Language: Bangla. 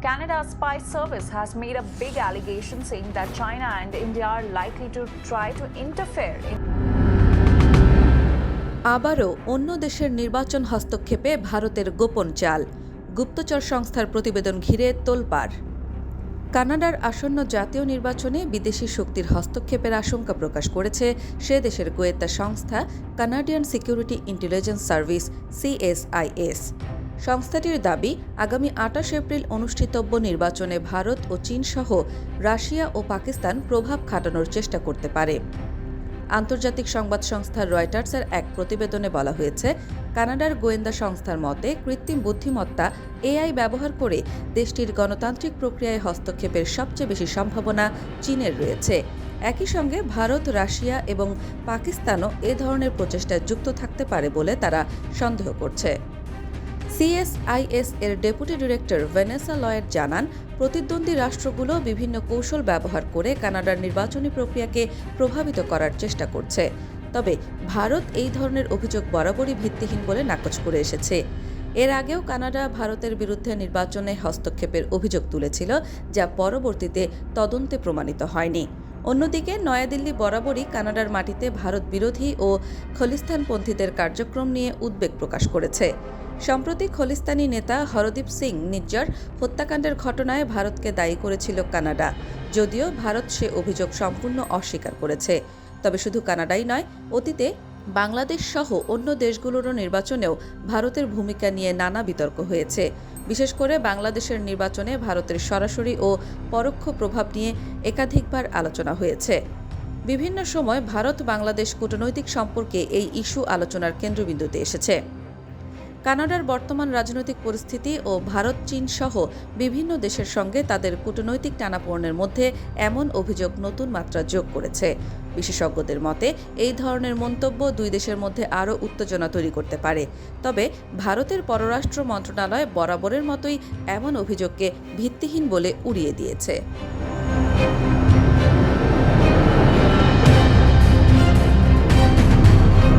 Canada's spy service has made a big allegation saying that China and India are likely to try to interfere in আবারও অন্য দেশের নির্বাচন হস্তক্ষেপে ভারতের গোপন চাল। গুপ্তচর সংস্থার প্রতিবেদন ঘিরে তোলপাড়। কানাডার আসন্ন জাতীয় নির্বাচনে বিদেশি শক্তির হস্তক্ষেপের আশঙ্কা প্রকাশ করেছে সে দেশের গোয়েন্দা সংস্থা, Canadian security intelligence service, CSIS. সংস্থাটির দাবি, আগামী আটাশ এপ্রিল অনুষ্ঠিতব্য নির্বাচনে ভারত ও চীন সহ রাশিয়া ও পাকিস্তান প্রভাব খাটানোর চেষ্টা করতে পারে। আন্তর্জাতিক সংবাদ সংস্থা রয়টার্সের এক প্রতিবেদনে বলা হয়েছে, কানাডার গোয়েন্দা সংস্থার মতে কৃত্রিম বুদ্ধিমত্তা এআই ব্যবহার করে দেশটির গণতান্ত্রিক প্রক্রিয়ায় হস্তক্ষেপের সবচেয়ে বেশি সম্ভাবনা চীনের রয়েছে। একই সঙ্গে ভারত, রাশিয়া এবং পাকিস্তানও এ ধরনের প্রচেষ্টায় যুক্ত থাকতে পারে বলে তারা সন্দেহ করছে। সিএসআইএস এর ডেপুটি ডিরেক্টর ভেনেসা লয়েড জানান, প্রতিদ্বন্দ্বী রাষ্ট্রগুলো বিভিন্ন কৌশল ব্যবহার করে কানাডার নির্বাচনী প্রক্রিয়াকে প্রভাবিত করার চেষ্টা করছে। তবে ভারত এই ধরনের অভিযোগ বরাবরই ভিত্তিহীন বলে নাকচ করে এসেছে। এর আগেও কানাডা ভারতের বিরুদ্ধে নির্বাচনে হস্তক্ষেপের অভিযোগ তুলেছিল, যা পরবর্তীতে তদন্তে প্রমাণিত হয়নি। অন্যদিকে নয়াদিল্লি বরাবরই কানাডার মাটিতে ভারত বিরোধী ও খলিস্তানপন্থীদের কার্যক্রম নিয়ে উদ্বেগ প্রকাশ করেছে। সম্প্রতি খলিস্তানি নেতা হরদীপ সিং নিজ্জার হত্যাকাণ্ডের ঘটনায় ভারতকে দায়ী করেছিল কানাডা। যদিও ভারত সে অভিযোগ সম্পূর্ণ অস্বীকার করেছে। তবে শুধু কানাডাই নয়, অতীতে বাংলাদেশ সহ অন্য দেশগুলোরও নির্বাচনেও ভারতের ভূমিকা নিয়ে নানা বিতর্ক হয়েছে। বিশেষ করে বাংলাদেশের নির্বাচনে ভারতের সরাসরি ও পরোক্ষ প্রভাব নিয়ে একাধিকবার আলোচনা হয়েছে। বিভিন্ন সময় ভারত বাংলাদেশ কূটনৈতিক সম্পর্কে এই ইস্যু আলোচনার কেন্দ্রবিন্দুতে এসেছে। কানাডার বর্তমান রাজনৈতিক পরিস্থিতি ও ভারত, চীন সহ বিভিন্ন দেশের সঙ্গে তাদের কূটনৈতিক টানাপোড়েনের মধ্যে এমন অভিযোগ নতুন মাত্রা যোগ করেছে। বিশেষজ্ঞদের মতে, এই ধরনের মন্তব্য দুই দেশের মধ্যে আরও উত্তেজনা তৈরি করতে পারে। তবে ভারতের পররাষ্ট্র মন্ত্রণালয় বরাবরের মতোই এমন অভিযোগকে ভিত্তিহীন বলে উড়িয়ে দিয়েছে।